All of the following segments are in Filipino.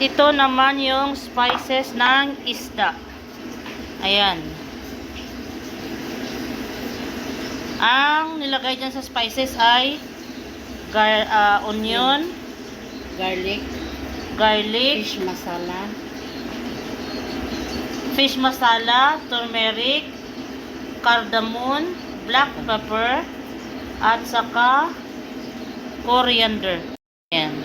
Ito naman yung spices ng isda. Ayan. Ang nilagay dyan sa spices ay gar, ah, onion, Garlic, garlic, fish masala, fish masala, turmeric, cardamom, black pepper, at saka coriander. Ayan.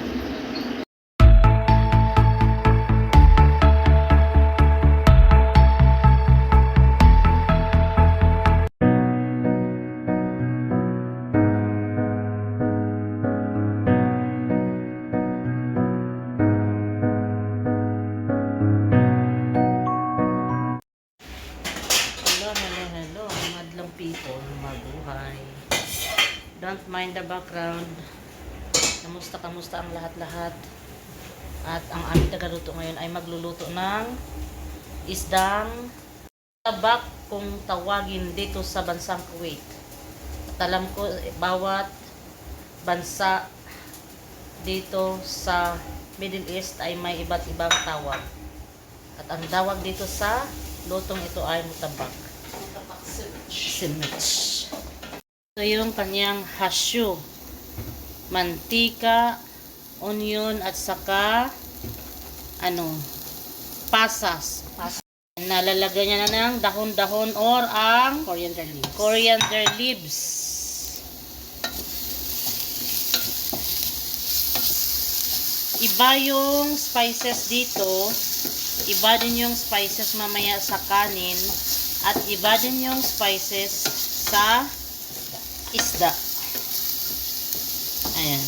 Don't mind the background. Kamusta, kamusta ang lahat-lahat. At ang aming tagaluto ngayon ay magluluto ng isdang tabak kung tawagin dito sa bansang Kuwait. At alam ko, eh, bawat bansa dito sa Middle East ay may iba't ibang tawag. At ang tawag dito sa lutong ito ay mutabak. Sandwich. Ito yung kanyang hasyo. Mantika, onion, at saka ano, pasas. pasas. Nalalagyan niya na ng dahon-dahon or ang coriander leaves. coriander leaves. Iba yung spices dito. Iba din yung spices mamaya sa kanin. At iba din yung spices sa isda. Ayan.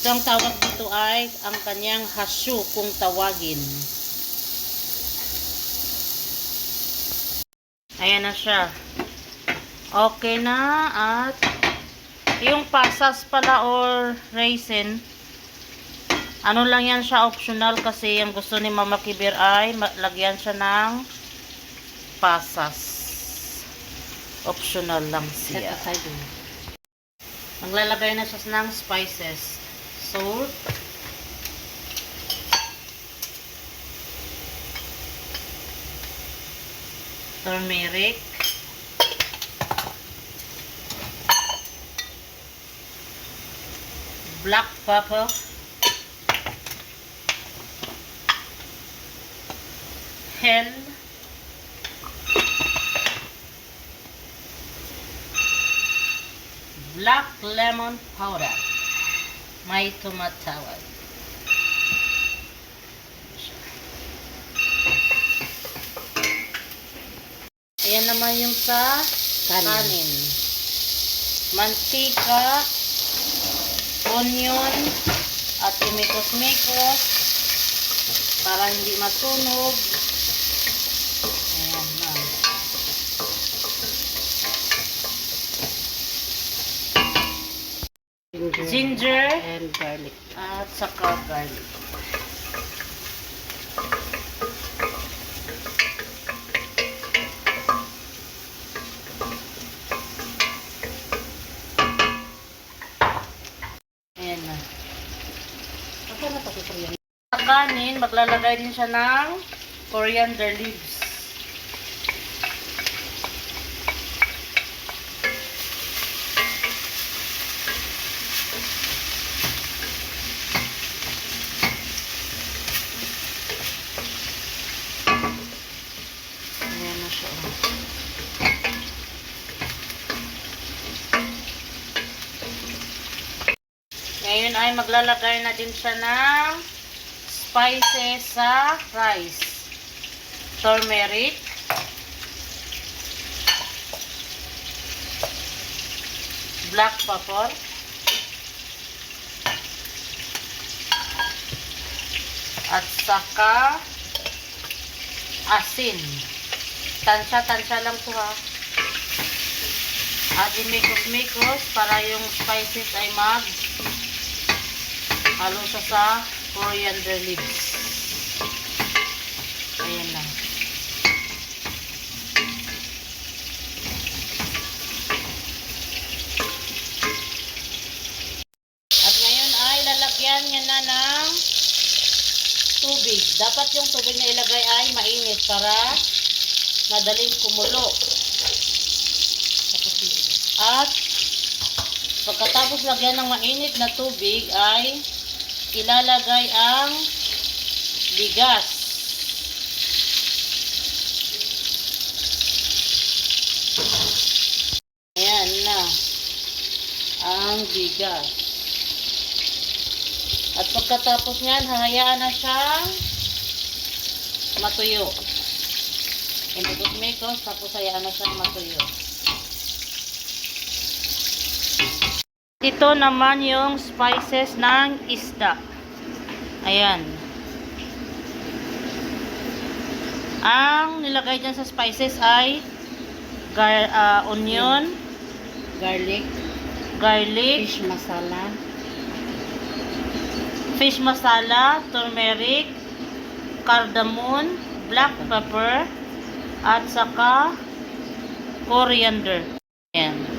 Ito ang tawag dito ay ang kanyang hasyo kung tawagin. Ayan na siya. Okay na at yung pasas pala or raisin ano lang yan siya optional kasi ang gusto ni Mama Kibir ay lagyan siya ng pasas. Optional lang siya. Maglalagay na siya ng spices. Salt. Turmeric. Black pepper. Hell. Black lemon powder. May tumatawag. Ayan naman yung sa Kanin. kanin. Mantika, onion, at imikos-mikos para hindi matunog. Ayan na. Ginger, Ginger and garlic. at saka garlic. Ayan na. Ako na kanin, maglalagay din siya ng coriander leaves. Ayan na siya. oh. Ngayon ay maglalagay na din siya ng spices sa rice. Turmeric. Black pepper. At saka asin. Tansya-tansya lang to ha. At imikos-mikos para yung spices ay mag halo siya sa coriander leaves. Ayan lang. At ngayon ay lalagyan niya na ng tubig. Dapat yung tubig na ilagay ay mainit para madaling kumulo. At pagkatapos lagyan ng mainit na tubig ay ilalagay ang bigas. Ayan na ang bigas. At pagkatapos niyan, hahayaan na siyang matuyo. Inugot mekos, tapos hayaan na siyang matuyo. Ito naman yung spices ng isda. Ayan. Ang nilagay dyan sa spices ay gar, ah, onion, Garlic. garlic, Fish masala. fish masala, turmeric, cardamom, black pepper, at saka coriander. Ayan.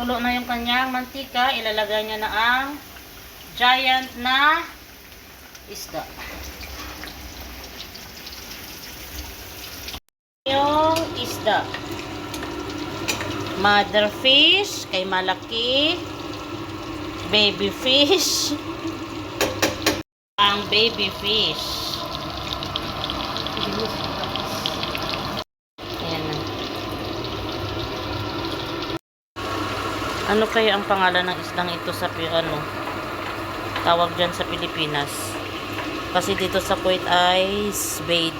Kulo na yung kanyang mantika, ilalagay niya na ang giant na isda. Yung isda. Mother fish, kay malaki. Baby fish. Ang baby fish. Ayan na. Ano kaya ang pangalan ng isdang ito sa ano? Tawag dyan sa Pilipinas. Kasi dito sa Kuwait ay spade.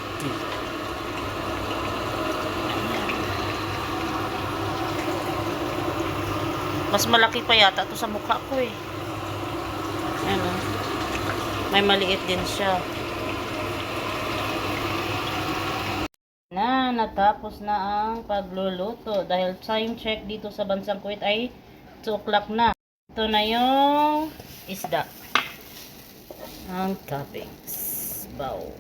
Mas malaki pa yata to sa mukha ko eh. Ayan o. May maliit din siya. Na, natapos na ang pagluluto. Dahil time check dito sa bansang Kuwait ay 2 o'clock na. Ito na yung isda. Ang toppings. Bow.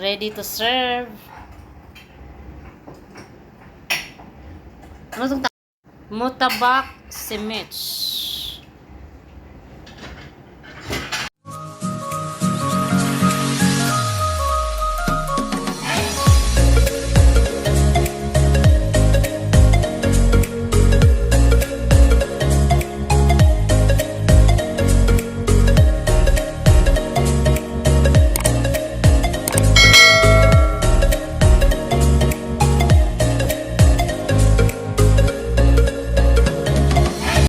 Ready to serve. Ano itong ta- Mutabak Simich.